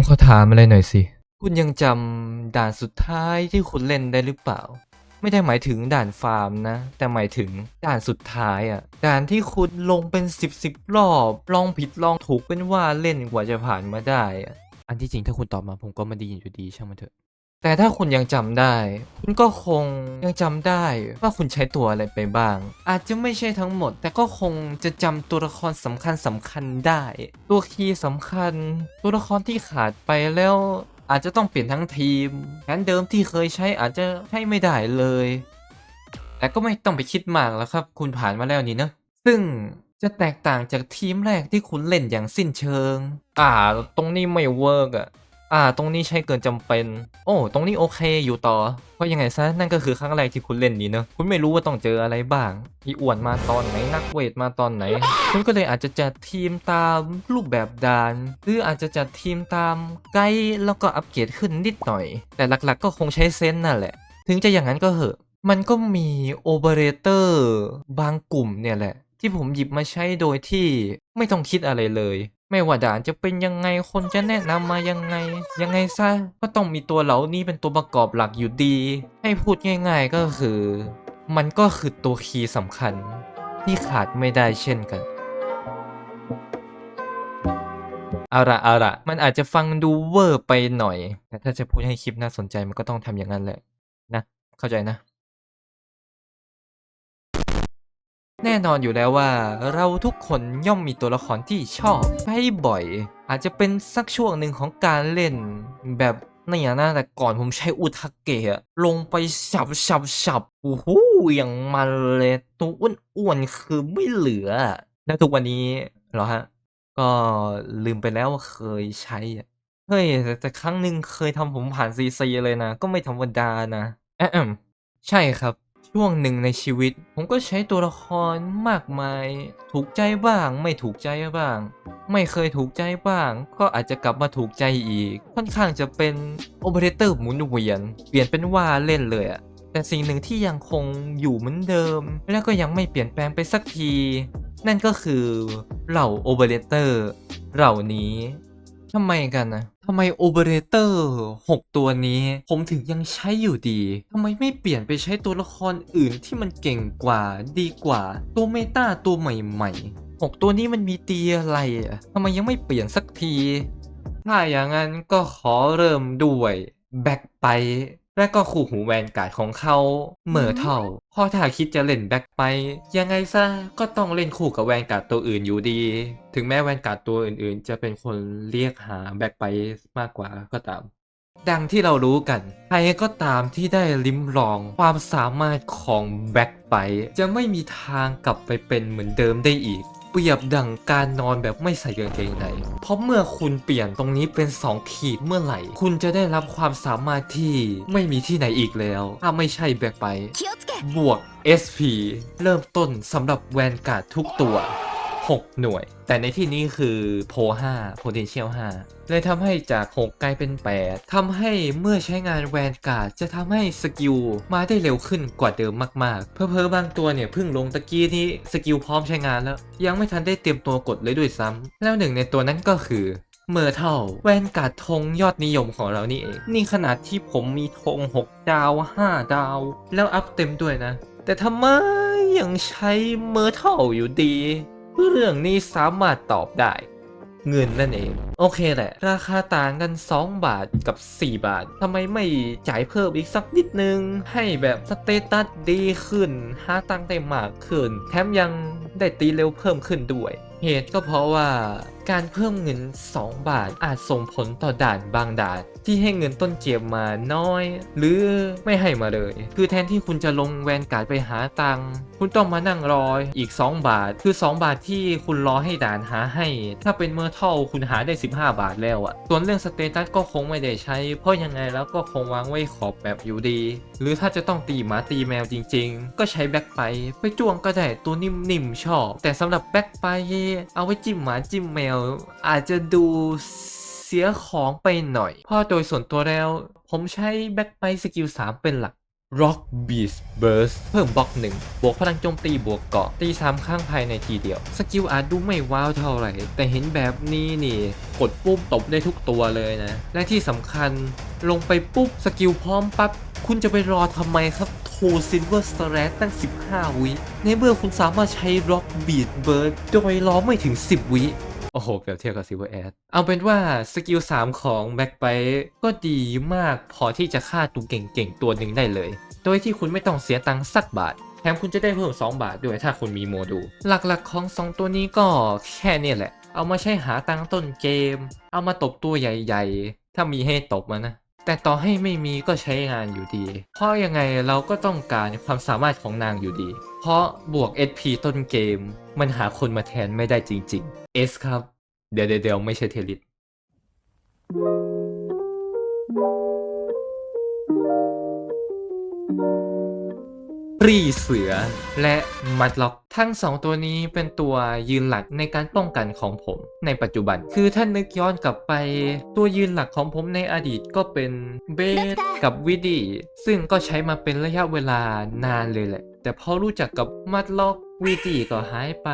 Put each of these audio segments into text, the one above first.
ผมขอถามอะไรหน่อยสิ คุณยังจำด่านสุดท้ายที่คุณเล่นได้หรือเปล่า ไม่ได้หมายถึงด่านฟาร์มนะ แต่หมายถึงด่านสุดท้ายอะ่ะ ด่านที่คุณลงเป็นสิบสิบรอบลองผิดลองถูกเป็นว่าเล่นกว่าจะผ่านมาได้อะอันที่จริงถ้าคุณตอบมาผมก็ไม่ได้ยินอยู่ดีช่างมันเถอะ แต่ถ้าคุณยังจำได้ คุณก็คงยังจำได้ว่าคุณใช้ตัวอะไรไปบ้าง อาจจะไม่ใช่ทั้งหมด แต่ก็คงจะจำตัวละครสำคัญสำคัญได้ ตัวคีย์สำคัญ ตัวละครที่ขาดไปแล้วอาจจะต้องเปลี่ยนทั้งทีมแผนเดิมที่เคยใช้อาจจะใช้ไม่ได้เลย แต่ก็ไม่ต้องไปคิดมากแล้วครับ คุณผ่านมาแล้วนี่นะซึ่งจะแตกต่างจากทีมแรกที่คุณเล่นอย่างสิ้นเชิง อ่า ตรงนี้ไม่เวิร์กอะ อ่า ตรงนี้ใช้เกินจำเป็น โอ้ ตรงนี้โอเคอยู่ต่อ เพราะยังไงซะนั่นก็คือครั้งแรกที่คุณเล่นนี้เนอะคุณไม่รู้ว่าต้องเจออะไรบ้าง อีอ้วนมาตอนไหนนักเวทมาตอนไหน คุณก็เลยอาจจะจัดทีมตามรูปแบบดาน หรืออาจจะจัดทีมตามไกด์แล้วก็อัปเกรดขึ้นนิดหน่อย แต่หลักๆ ก็คงใช้เซนส์นั่นแหละ ถึงจะอย่างนั้นก็เหอะ มันก็มีโอเปอเรเตอร์บางกลุ่มเนี่ยแหละที่ผมหยิบมาใช้โดยที่ไม่ต้องคิดอะไรเลย ไม่ว่าด่านจะเป็นยังไงคนจะแนะนำมายังไง ยังไงซะก็ต้องมีตัวเหล่านี้เป็นตัวประกอบหลักอยู่ดี ให้พูดง่ายๆก็คือ มันก็คือตัวคีย์สำคัญ ที่ขาดไม่ได้เช่นกันเอาละเอาละมันอาจจะฟังดูเวอร์ไปหน่อย แต่ถ้าจะพูดให้คลิปน่าสนใจมันก็ต้องทำอย่างนั้นแหละนะ เข้าใจนะ แน่นอนอยู่แล้วว่า เราทุกคนย่อมมีตัวละครที่ชอบใช้บ่อย อาจจะเป็นสักช่วงหนึ่งของการเล่นแบบเนี่ยนะแต่ก่อนผมใช้อุทาเกะลงไปฉับฉับฉับโอ้โหอย่างมันเลยตัวอ้วนๆคือไม่เหลือแล้วทุกวันนี้เหรอฮะ ก็ลืมไปแล้วว่าเคยใช้เฮ้ยแต่ครั้งหนึ่งเคยทำผมผ่านซีซีเลยนะ ก็ไม่ธรรมดานะแอะแอมใช่ครับ ช่วงหนึ่งในชีวิต ผมก็ใช้ตัวละครมากมาย ถูกใจบ้าง ไม่ถูกใจบ้าง ไม่เคยถูกใจบ้าง ก็อาจจะกลับมาถูกใจอีก ค่อนข้างจะเป็นโอเปอเรเตอร์หมุนเวียน เปลี่ยนเป็นว่าเล่นเลยอะแต่สิ่งหนึ่งที่ยังคงอยู่เหมือนเดิม แล้วก็ยังไม่เปลี่ยนแปลงไปสักที นั่นก็คือเหล่าโอเปอเรเตอร์เหล่านี้ทำไมกันนะำไมโอเปอเรเตอร์6ตัวนี้ ผมถึงยังใช้อยู่ดีทำไมไม่เปลี่ยนไปใช้ตัวละครอื่นที่มันเก่งกว่าดีกว่า ตัวเมตาตัวใหม่ๆ6ตัวนี้มันมีตีอะไรอะทำไมยังไม่เปลี่ยนสักที ถ้าอย่างนั้นก็ขอเริ่มด้วยแบ็คไป และก็คู่หูแวนการ์ดของเขาเหม่อเท่าพราะถ้าคิดจะเล่นแบ็คไป ยังไงซะก็ต้องเล่นคู่กับแวนการ์ดตัวอื่นอยู่ดี ถึงแม้แวนการ์ดตัวอื่นๆ จะเป็นคนเรียกหาแบ็คไปมากกว่าก็ตาม ดังที่เรารู้กัน ใครก็ตามที่ได้ลิ้มลองความสามารถของแบ็คไป จะไม่มีทางกลับไปเป็นเหมือนเดิมได้อีก เปรียบดังการนอนแบบไม่ใส่กางเกงใน เพราะเมื่อคุณเปลี่ยนตรงนี้เป็น 2 ขีดเมื่อไหร่ คุณจะได้รับความสามารถที่ไม่มีที่ไหนอีกแล้ว ถ้าไม่ใช่แบกไป บวก SP เริ่มต้นสำหรับแวนการ์ดทุกตัว 6 หน่วย แต่ในที่นี้คือโพ5 potential 5 เลยทำให้จาก 6 กลายเป็น 8ทำให้เมื่อใช้งานแวนการ์ดจะทำให้สกิลมาได้เร็วขึ้นกว่าเดิมมากๆ เพอเพอบางตัวเนี่ยเพิ่งลงตะกี้นี้สกิลพร้อมใช้งานแล้ว ยังไม่ทันได้เตรียมตัวกดเลยด้วยซ้ำแล้วหนึ่งในตัวนั้นก็คือเมอร์เท่าแวนการ์ดธงยอดนิยมของเรานี่เอง นี่ขนาดที่ผมมีธง6 ดาว 5 ดาว แล้วอัพเต็มด้วยนะ แต่ทำไมยังใช้เมอร์เท่าอยู่ดี เรื่องนี้สามารถตอบได้ เงินนั่นเอง โอเคแหละ ราคาต่างกัน 2 บาทกับ 4 บาททำไมไม่จ่ายเพิ่มอีกสักนิดนึง ให้แบบสเตตัสดีขึ้นหาตังค์ได้มากขึ้น แถมยัง ได้ตีเร็วเพิ่มขึ้นด้วย เหตุก็เพราะว่าการเพิ่มเงิน 2 บาทอาจส่งผลต่อด่านบางด่านที่ให้เงินต้นเกมมาน้อย หรือไม่ให้มาเลย คือแทนที่คุณจะลงแวนการ์ดไปหาตังคุณต้องมานั่งรออีก 2 บาท คือ 2 บาทที่คุณรอให้ด่านหาให้ ถ้าเป็นเมอร์ทัลคุณหาได้ 15 บาทแล้วอะส่วนเรื่องสเตตัสก็คงไม่ได้ใช้ เพราะยังไงแล้วก็คงวางไว้ขอบแบบอยู่ดี หรือถ้าจะต้องตีหมาตีแมวจริง ๆ ก็ใช้แบ็คไปไปจ้วงก็ได้ตัวนิ่มๆชอบ แต่สำหรับแบ็คไปเอาไว้จิ้มหมาจิ้มแมว อาจจะดูเสียของไปหน่อย เพราะโดยส่วนตัวแล้ว ผมใช้แบ็คไปสกิล 3 เป็นหลัก Rock Beast Burst เพิ่มบล็อกหนึ่งบวกพลังโจมตีบวกเกาะตีสามข้างภายในทีเดียว สกิลอาจดูไม่ว้าวเท่าไหร่ แต่เห็นแบบนี้นี่ กดปุ๊บตบได้ทุกตัวเลยนะ และที่สำคัญลงไปปุ๊บ สกิลพร้อมปั๊บ คุณจะไปรอทำไมครับ โทซินเวอร์สเตรตั้ง 15 วิ ในเมื่อคุณสามารถใช้ Rock Beat Burst โดยรอไม่ถึง 10 วิ โอ้โหเปรียบเทียบกับ Silver Ad เอาเป็นว่าสกิล 3 ของ Back b i ก็ดีมากพอที่จะฆ่าตัวเก่งๆ ตัวหนึ่งได้เลย โดยที่คุณไม่ต้องเสียตังค์สักบาท แถมคุณจะได้เพิ่ม 2 บาทด้วยถ้าคุณมีโมดูลหลักๆของ 2 ตัวนี้ก็แค่นี้แหละ เอามาใช้หาตังค์ต้นเกม เอามาตบตัวใหญ่ ๆ ถ้ามีให้ตบมานะ แต่ต่อให้ไม่มีก็ใช้งานอยู่ดี เพราะยังไงเราก็ต้องการความสามารถของนางอยู่ดี เพราะบวก SP ต้นเกม มันหาคนมาแทนไม่ได้จริงๆ S ครับ เดี๋ยวเดี๋ยวไม่ใช่เทลิต รีเสือ และมัดล็อก ทั้งสองตัวนี้เป็นตัวยืนหลักในการป้องกันของผม ในปัจจุบัน คือถ้านึกย้อนกลับไป ตัวยืนหลักของผมในอดีตก็เป็นเบสกับวิดีซึ่งก็ใช้มาเป็นระยะเวลานานเลยแหละ แต่พอรู้จักกับมัดล็อกวิดีก็หายไป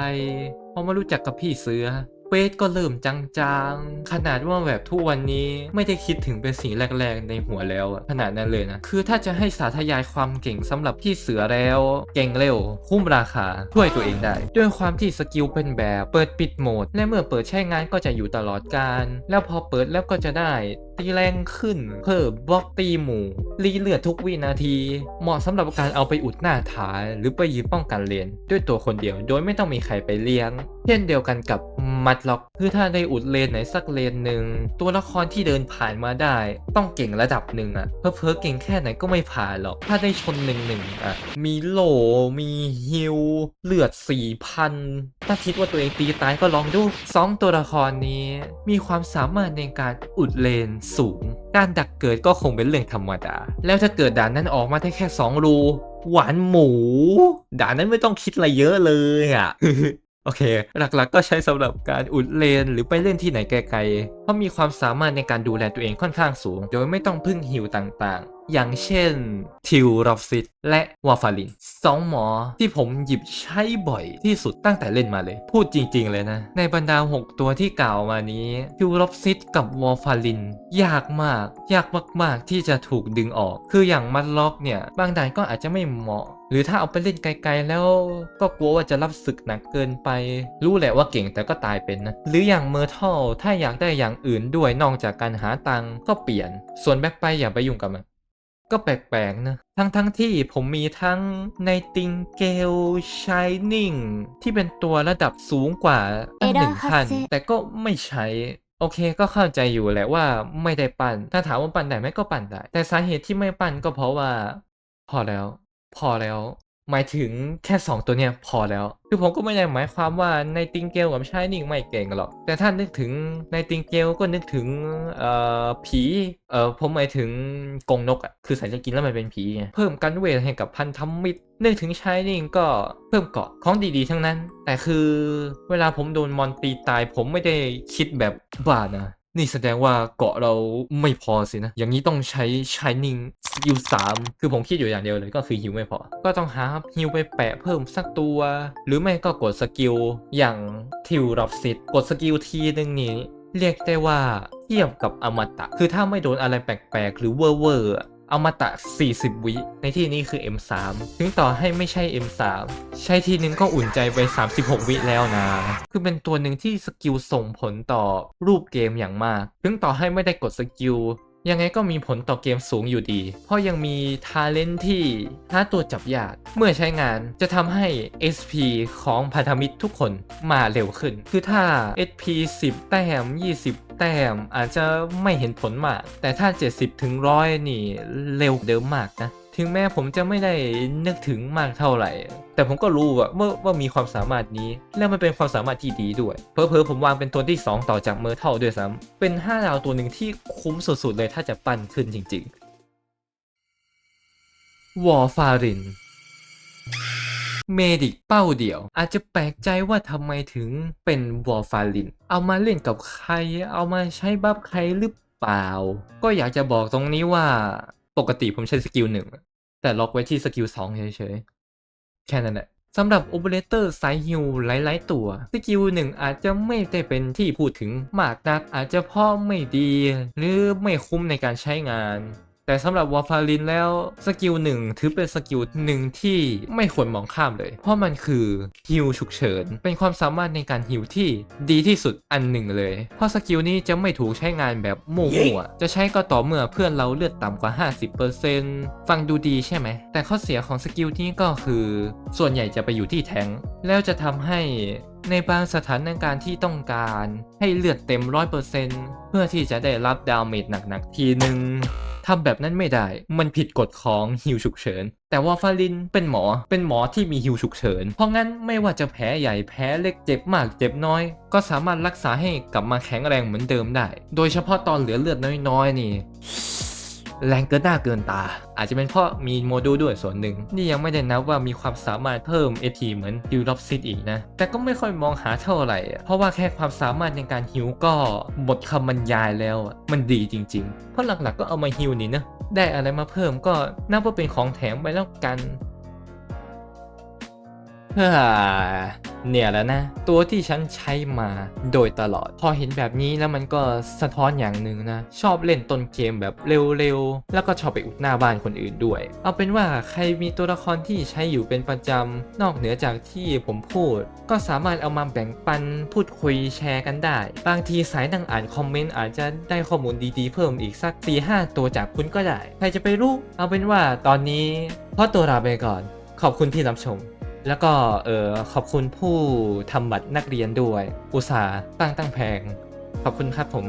พอมารู้จักกับพี่เสือ เวทก็เริ่มจางๆ ขนาดว่าแบบทุกวันนี้ไม่ได้คิดถึงเป็นสิ่งแรกๆ ในหัวแล้วอะขนาดนั้นเลยนะ คือถ้าจะให้สาธยายความเก่งสำหรับพี่เสือแล้ว เก่งเร็ว คุ้มราคาช่วยตัวเองได้ ด้วยความที่สกิลเป็นแบบเปิดปิดโหมด และเมื่อเปิดใช้งานก็จะอยู่ตลอดการ แล้วพอเปิดแล้วก็จะได้ ตีแรงขึ้น เพิ่มบล็อกตีหมู่รีเลือดทุกวินาที เหมาะสำหรับการเอาไปอุดหน้าฐานหรือไปยืนป้องกันเลนด้วยตัวคนเดียวโดยไม่ต้องมีใครไปเลี้ยง เช่นเดียวกันกับมัดล็อก คือถ้าได้อุดเลนไหนสักเลนหนึ่งตัวละครที่เดินผ่านมาได้ ต้องเก่งระดับหนึ่งอะเพอเพอเก่งแค่ไหนก็ไม่ผ่านหรอกถ้าได้ชนหนึ่งหนึ่งอะมีโหลมีฮิลเลือดสี่พันถ้าคิดว่าตัวเองตีตายก็ลองดูสองตัวละครนี้ มีความสามารถในการอุดเลนสูง การดักเกิดก็คงเป็นเรื่องธรรมดา แล้วถ้าเกิดด่านนั้นออกมาได้แค่ 2 รู หวานหมู ด่านนั้นไม่ต้องคิดอะไรเยอะเลยอะ โอเค หลักๆ ก็ใช้สำหรับการอุดเลน หรือไปเล่นที่ไหนไกลๆ เพราะมีความสามารถในการดูแลตัวเองค่อนข้างสูง โดยไม่ต้องพึ่งฮิวต่างๆ อย่างเช่น ทิวรอฟซิตและวาฟาลินสองหมอที่ผมหยิบใช้บ่อยที่สุดตั้งแต่เล่นมาเลย พูดจริงๆเลยนะ ในบรรดา 6 ตัวที่กล่าวมานี้ ทิวรอฟซิตกับวอฟาลิน ยากมาก ยากมากๆที่จะถูกดึงออก คืออย่างมัดล็อกเนี่ย บางด่านก็อาจจะไม่เหมาะ หรือถ้าเอาไปเล่นไกลๆแล้วก็กลัวว่าจะรับศึกหนักเกินไป รู้แหละว่าเก่งแต่ก็ตายเป็นนะ หรืออย่างเมอร์ทัลถ้าอยากได้อย่างอื่นด้วยนอกจากการหาตังค์ก็เปลี่ยน ส่วนแบ็คไปอย่าไปยุ่งกับมันก็แปลกๆนะ ทั้งทั้งๆที่ผมมีทั้งในติงเกลชายนิ่งที่เป็นตัวระดับสูงกว่าตั้งหนึ่งขั้นแต่ก็ไม่ใช้ โอเคก็เข้าใจอยู่แหละว่าไม่ได้ปั่น ถ้าถามว่าปั่นได้ไหมก็ปั่นได้ แต่สาเหตุที่ไม่ปั่นก็เพราะว่า พอแล้ว พอแล้ว หมายถึงแค่ 2 ตัวเนี้ยพอแล้ว คือผมก็ไม่ได้หมายความว่าในติงเกลกับชายนิ่งไม่เก่งหรอก แต่ถ้านึกถึงในติงเกลก็นึกถึงเอ่อผีเอ่อผมหมายถึงกงนกอะคือใส่จะกินแล้วมันเป็นผีไงเพิ่มกันเวทให้กับพันธมิตรนึกถึงชายนิ่งก็เพิ่มเกาะของดีๆทั้งนั้น แต่คือเวลาผมโดนมอนตีตาย ผมไม่ได้คิดแบบบ้านะ นี่แสดงว่าเกาะเราไม่พอสินะ อย่างนี้ต้องใช้ Shining สกิล3คือผมคิดอยู่อย่างเดียวเลยก็คือฮิวไม่พอ ก็ต้องหาฮิวไปแปะเพิ่มสักตัว หรือไม่ก็กดสกิลอย่างทิวรับสิทธ์กดสกิลทีนึงนี้ เรียกได้ว่าเทียบกับอมตะ คือถ้าไม่โดนอะไรแปลกๆ หรือเวอร์ เอร์อะอมตะ 40 วิ ในที่นี้คือ M3 ถึงต่อให้ไม่ใช่ M3 ใช้ทีนึงก็อุ่นใจไป 36 วิแล้วนะ คือเป็นตัวหนึ่งที่สกิลส่งผลต่อรูปเกมอย่างมาก ถึงต่อให้ไม่ได้กดสกิลยังไงก็มีผลต่อเกมสูงอยู่ดี เพราะยังมีทาเลนที่หาตัวจับยาก เมื่อใช้งานจะทำให้ SP ของพันธมิตรทุกคนมาเร็วขึ้น คือถ้า SP 10 แต้ม 20 แต้มอาจจะไม่เห็นผลมาก แต่ถ้า 70ถึง100นี่เร็วเดิมมากนะ ถึงแม้ผมจะไม่ได้นึกถึงมากเท่าไหร่ แต่ผมก็รู้ว่าว่าว่ามีความสามารถนี้ และมันเป็นความสามารถที่ดีด้วย เพอเพอผมวางเป็นตัวที่ 2 ต่อจากเมอร์เท่าด้วยซ้ำเป็น 5 ดาวตัวหนึ่งที่คุ้มสุดๆเลยถ้าจะปั้นขึ้นจริงๆวอร์ฟาริน เมดิกเป้าเดี่ยว อาจจะแปลกใจว่าทำไมถึงเป็นวอร์ฟาริน เอามาเล่นกับใคร เอามาใช้บัฟใครหรือเปล่า ก็อยากจะบอกตรงนี้ว่าปกติผมใช้สกิลหนึ่งแต่ล็อกไว้ที่สกิล2เฉยๆ แค่นั้นแหละสำหรับโอเปอเรเตอร์สายฮิวหลายๆ ตัว สกิลหนึ่งอาจจะไม่ได้เป็นที่พูดถึงมากนัก อาจจะเพราะไม่ดี หรือไม่คุ้มในการใช้งาน แต่สำหรับวอฟาลินแล้วสกิลหนึ่งถือเป็นสกิลหนึ่งที่ไม่ควรมองข้ามเลย เพราะมันคือฮิวฉุกเฉิน เป็นความสามารถในการฮิวที่ดีที่สุดอันหนึ่งเลย เพราะสกิลนี้จะไม่ถูกใช้งานแบบมั่วๆจะใช้ก็ต่อเมื่อเพื่อนเราเลือดต่ำกว่า 50%ฟังดูดีใช่ไหม แต่ข้อเสียของสกิลนี้ก็คือ ส่วนใหญ่จะไปอยู่ที่แทงค์แล้วจะทำให้ในบางสถานการณ์ที่ต้องการให้เลือดเต็ม 100%เพื่อที่จะได้รับดาเมจหนักๆทีหนึ่ง ทำแบบนั้นไม่ได้ มันผิดกฎของฮิวฉุกเฉิน แต่ว่าฟาลินเป็นหมอ เป็นหมอที่มีฮิวฉุกเฉิน เพราะงั้นไม่ว่าจะแผลใหญ่แผลเล็กเจ็บมากเจ็บน้อย ก็สามารถรักษาให้กลับมาแข็งแรงเหมือนเดิมได้ โดยเฉพาะตอนเหลือเลือดน้อยๆนี่ แรงเกินหน้าเกินตา อาจจะเป็นเพราะมีโมดูลด้วยส่วนหนึ่ง นี่ยังไม่ได้นับว่ามีความสามารถเพิ่ม AP เหมือนดิวล็อบซิตอีกนะ แต่ก็ไม่ค่อยมองหาเท่าไหร่ เพราะว่าแค่ความสามารถในการฮิวก็หมดคำบรรยายแล้วอะมันดีจริง ๆ เพราะหลักๆก็เอามาฮิวนี่นะ ได้อะไรมาเพิ่มก็นับว่าเป็นของแถมไปแล้วกัน ฮ้อเนี่ยแล้วนะ ตัวที่ฉันใช้มาโดยตลอด พอเห็นแบบนี้แล้วมันก็สะท้อนอย่างหนึ่งนะ ชอบเล่นต้นเกมแบบเร็วๆ แล้วก็ชอบไปอุดหน้าบ้านคนอื่นด้วย เอาเป็นว่าใครมีตัวละครที่ใช้อยู่เป็นประจำ นอกเหนือจากที่ผมพูด ก็สามารถเอามาแบ่งปันพูดคุยแชร์กันได้ บางทีสายนั่งอ่านคอมเมนต์อาจจะได้ข้อมูลดีๆ เพิ่มอีกสัก4ีห้าตัวจากคุณก็ได้ ใครจะไปรู้ เอาเป็นว่าตอนนี้ขอตัวลาไปก่อน ขอบคุณที่รับชม แล้วก็เออขอบคุณผู้ทำบัตรนักเรียนด้วย อุตสาห์ตั้งตั้งแพง ขอบคุณครับผม